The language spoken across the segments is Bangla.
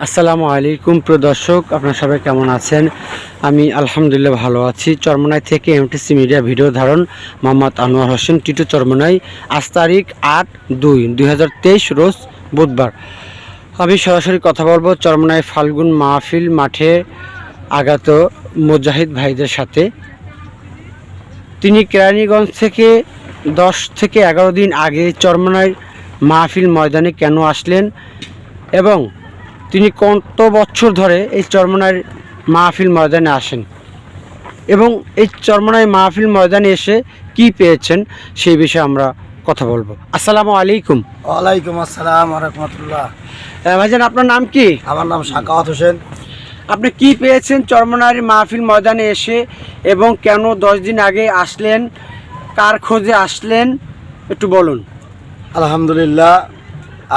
আসসালামু আলাইকুম প্রিয় দর্শক, আপনারা সবাই কেমন আছেন? আমি আলহামদুলিল্লাহ ভালো আছি। চরমনাই থেকে এমটিসি মিডিয়া ভিডিও ধারণ, মোহাম্মদ আনোয়ার হোসেন, টিটু চরমনাই, আজ তারিখ আট দুই দুই রোজ বুধবার। আমি সরাসরি কথা বলব চরমনাই ফাল্গুন মাহফিল মাঠে আগত মুজাহিদ ভাইদের সাথে। তিনি কেরানীগঞ্জ থেকে দশ থেকে এগারো দিন আগে চরমনাই মাহফিল ময়দানে কেন আসলেন এবং তিনি কত বছর ধরে এই চরমনার মাহফিল ময়দানে আসেন এবং এই চরমনায় মাহফিল ময়দানে এসে কি পেয়েছেন সেই বিষয়ে আমরা কথা বলব। আসসালামু আলাইকুম। ওয়ালাইকুম আসসালাম রহমতুল্লাহ। ভাইজান আপনার নাম কি? আমার নাম শাকাওয়াত হোসেন। আপনি কি পেয়েছেন চরমনার মাহফিল ময়দানে এসে এবং কেন দশ দিন আগে আসলেন? কার খোঁজে আসলেন? একটু বলুন। আলহামদুলিল্লাহ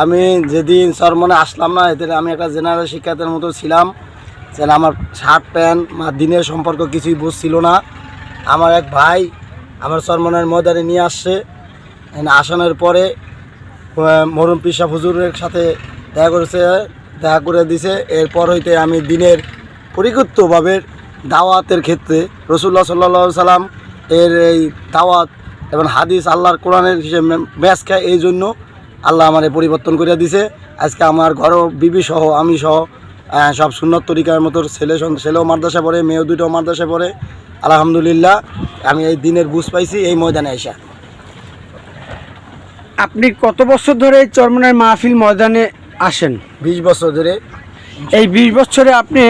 আমি যেদিন সরমনে আসলাম না এতে আমি একটা জেনারেল শিক্ষার্থীর মতো ছিলাম যে আমার শার্ট প্যান্ট বা দিনের সম্পর্ক কিছুই বুঝছিল না। আমার এক ভাই আমার সরমনের ময়দানে নিয়ে আসছে। আসানোর পরে মরুম পিসা হুজুরের সাথে দেখা করেছে, দেখা করে দিছে। এরপর হইতে আমি দিনের পরিকৃতভাবে দাওয়াতের ক্ষেত্রে রসুল্লাহ সাল্লা সাল্লাম এর এই দাওয়াত এবং হাদিস আল্লাহর কোরআনের হিসেবে ম্যাচ খায় এই জন্য আল্লাহ আমারে পরিবর্তন করিয়া দিছে। আজকে আমার ঘর বিবি সহ আমি সহ সব সুন্নত তরিকার মতো ছেলে ছেলেও মাদ্রাসা পড়ে মেয়েও দুটো মাদ্রাসা পড়ে। আলহামদুলিল্লাহ আমি এই দিনের বুঝ পাইছি এই ময়দানে এসে আপনি কত বছর ধরে এই চরমনার মাহফিল ময়দানে আসেন? বিশ বছর ধরে। এই বিশ বছরে আপনি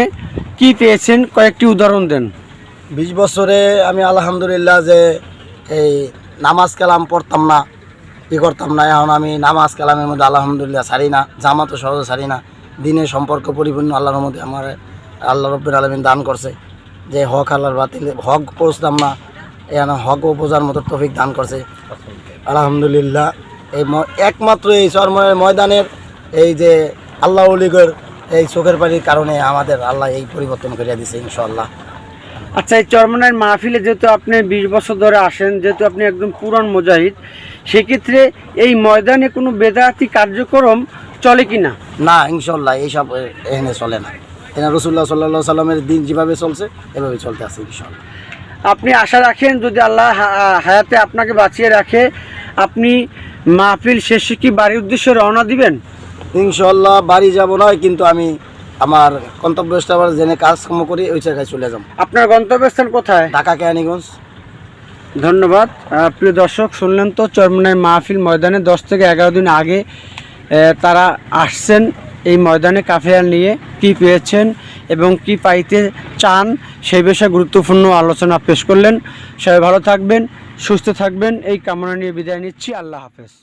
কি পেয়েছেন? কয়েকটি উদাহরণ দেন। বিশ বছরে আমি আলহামদুলিল্লাহ যে এই নামাজ কালাম পড়তাম না। ই করতাম না। এখন আমি নামাজ কালামের মধ্যে আলহামদুলিল্লাহ ছাড়ি না জামাতও সহজে ছাড়ি না। দিনের সম্পর্ক পরিপূর্ণ আল্লাহর মধ্যে আমার আল্লাহ রব্বুর আলমিন দান করছে। যে হক আল্লাহর বাতিল, হক পৌঁছতাম না, এখন হক ও বোঝার মতো তফিক দান করছে। আলহামদুলিল্লাহ, এই একমাত্র এই চরময়ের ময়দানের এই যে আল্লাহ উলিগর এই চোখের পানির কারণে আমাদের আল্লাহ এই পরিবর্তন করিয়া দিছে ইনশাল্লাহ আচ্ছা এই চরমনার মাহফিলে যেহেতু আপনি বিশ বছর ধরে আসেন যেহেতু আপনি একদম পুরান মুজাহিদ সেক্ষেত্রে এই ময়দানে কোনো বেদাতি কার্যক্রম চলে কি না না ইনশাল্লাহ এইসব এখানে চলে না। এখানে রসুল্লাহ সাল্লাহ সাল্লামের দিন যেভাবে চলছে এভাবে চলতে আছে ইনশাল্লাহ আপনি আশা রাখেন যদি আল্লাহ হায়াতে আপনাকে বাঁচিয়ে রাখে আপনি মাহফিল শেষে কি বাড়ির উদ্দেশ্যে রওনা দিবেন? ইনশাল্লাহ বাড়ি যাব নয় কিন্তু আমি আমার গন্তব্যস্থল জেনে কাজকর্ম করি ওই জায়গায় চলে যাব। আপনার গন্তব্যস্থান কোথায়? ঢাকা কেরানীগঞ্জ। ধন্যবাদ। প্রিয় দর্শক শুনলেন তো চরমনাই মাহফিল ময়দানে দশ থেকে এগারো দিন আগে তারা আসছেন এই ময়দানে কাফেয়া নিয়ে কি পেয়েছেন এবং কি পাইতে চান সেই বিষয়ে গুরুত্বপূর্ণ আলোচনা পেশ করলেন। সবাই ভালো থাকবেন সুস্থ থাকবেন এই কামনা নিয়ে বিদায় নিচ্ছি। আল্লাহ হাফেজ।